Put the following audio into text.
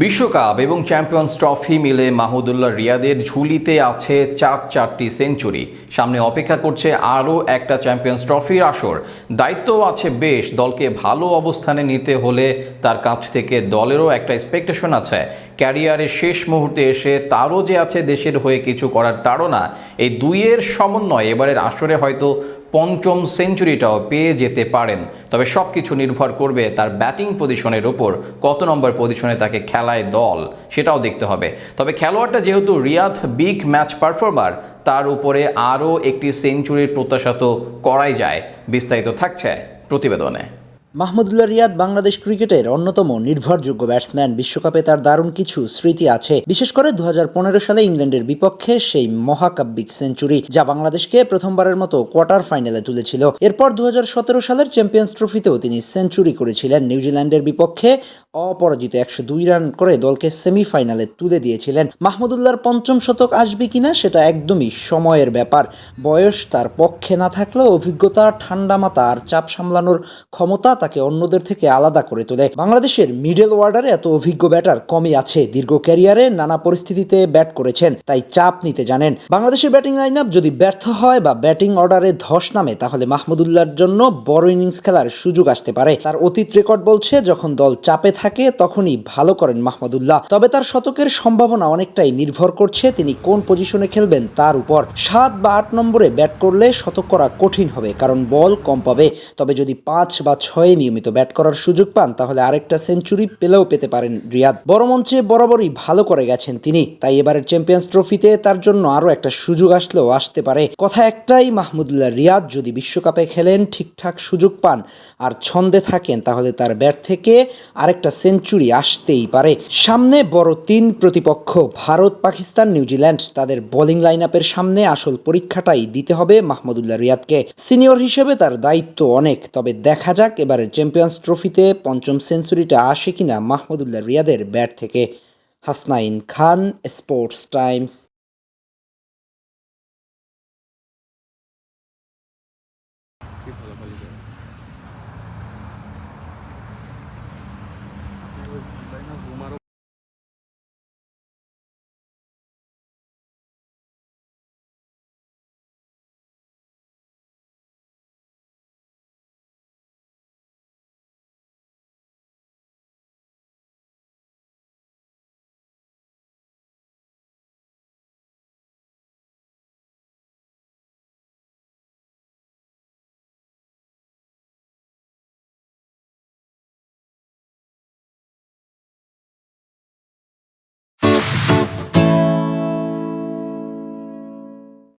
বিশ্বকাপ এবং champions trophy মিলে মাহমুদুল্লাহ রিয়াদের ঝুলিতে আছে চার চারটি সেঞ্চুরি। সামনে অপেক্ষা করছে আরও একটা চ্যাম্পিয়ন্স ট্রফির আসর। দায়িত্বও আছে বেশ, দলকে ভালো অবস্থানে নিতে হলে তার কাছ থেকে দলেরও একটা এক্সপেকটেশন আছে। ক্যারিয়ারের শেষ মুহূর্তে এসে তারও যে আছে দেশের হয়ে কিছু করার তাড়না, এই দুইয়ের সমন্বয় এবারের আসরে হয়তো পঞ্চম সেঞ্চুরিটাও পেয়ে যেতে পারেন। তবে সব কিছু নির্ভর করবে তার ব্যাটিং পজিশনের ওপর, কত নম্বর পজিশনে তাকে খেলায় দল, সেটাও দেখতে হবে। তবে খেলোয়াড়টা যেহেতু রিয়াদ বিগ ম্যাচ পারফর্মার, তার উপরে আরও একটি সেঞ্চুরির প্রত্যাশা তো করাই যায়। বিস্তারিত থাকছে প্রতিবেদনে। মাহমুদুল্লাহ রিয়াদ বাংলাদেশ ক্রিকেটের অন্যতম নির্ভরযোগ্য ব্যাটসম্যান। বিশ্বকাপে তার দারুণ কিছু স্মৃতি আছে। বিশেষ করে দু হাজার পনেরো সালে ইংল্যান্ডের বিপক্ষে সেই মহাকাব্যিক সেঞ্চুরি, যা বাংলাদেশকে প্রথমবারের মতো কোয়ার্টার ফাইনালে তুলেছিল। এরপর দু হাজার সতেরো সালের চ্যাম্পিয়ন্স ট্রফিতেও তিনি সেঞ্চুরি করেছিলেন। নিউজিল্যান্ডের বিপক্ষে অপরাজিত একশো দুই রান করে দলকে সেমিফাইনালে তুলে দিয়েছিলেন। মাহমুদুল্লাহর পঞ্চম শতক আসবে কিনা সেটা একদমই সময়ের ব্যাপার। বয়স তার পক্ষে না থাকলেও অভিজ্ঞতা ঠান্ডা মাথা আর চাপ সামলানোর ক্ষমতা তাকে অন্যদের থেকে আলাদা করে তোলে। বাংলাদেশের মিডল ওয়ার্ডারে এত অভিজ্ঞ ব্যাটার কমই আছে। দীর্ঘ ক্যারিয়ারে নানা পরিস্থিতিতে ব্যাট করেছেন, তাই চাপ নিতে জানেন। বাংলাদেশের ব্যাটিং লাইন আপ যদি ব্যর্থ হয় বা ব্যাটিং অর্ডারে ধস নামে, তাহলে মাহমুদুল্লাহর জন্য বড় ইনিংস খেলার সুযোগ আসতে পারে। তার অতীত রেকর্ড বলছে, যখন দল চাপে থাকে, তখনই ভালো করেন মাহমুদুল্লাহ। তবে তার শতকের সম্ভাবনা অনেকটাই নির্ভর করছে তিনি কোন পজিশনে খেলবেন তার উপর। সাত বা আট নম্বরে ব্যাট করলে শতক করা কঠিন হবে, কারণ বল কম পাবে। তবে যদি পাঁচ বা ছয়ে নিয়মিত ব্যাট করার সুযোগ পান, তাহলে আরেকটা সেঞ্চুরি পেলেও পেতে পারেন রিয়াদ। বড় মঞ্চে বরাবরই ভালো করে গেছেন তিনি, তাই এবারের চ্যাম্পিয়ন্স ট্রফিতে তার জন্য আরও একটা সুযোগ আসলেও আসতে পারে। কথা একটাই, মাহমুদুল্লাহ রিয়াদ যদি বিশ্বকাপে খেলেন, ঠিকঠাক সুযোগ পান আর ছন্দে থাকেন, তাহলে তার ব্যাট থেকে আরেকটা সেঞ্চুরি আসতেই পারে। সামনে বড় তিন প্রতিপক্ষ, ভারত, পাকিস্তান, নিউজিল্যান্ড, তাদের বোলিং লাইন আপের সামনে আসল পরীক্ষাটাই দিতে হবে মাহমুদুল্লাহ রিয়াদকে। সিনিয়র হিসেবে তার দায়িত্ব অনেক, তবে দেখা যাক এবারের চ্যাম্পিয়ন্স ট্রফিতে পঞ্চম সেঞ্চুরিটা আসে কিনা মাহমুদুল্লাহ রিয়াদের ব্যাট থেকে। হাসনাইন খান স্পোর্টস টাইমস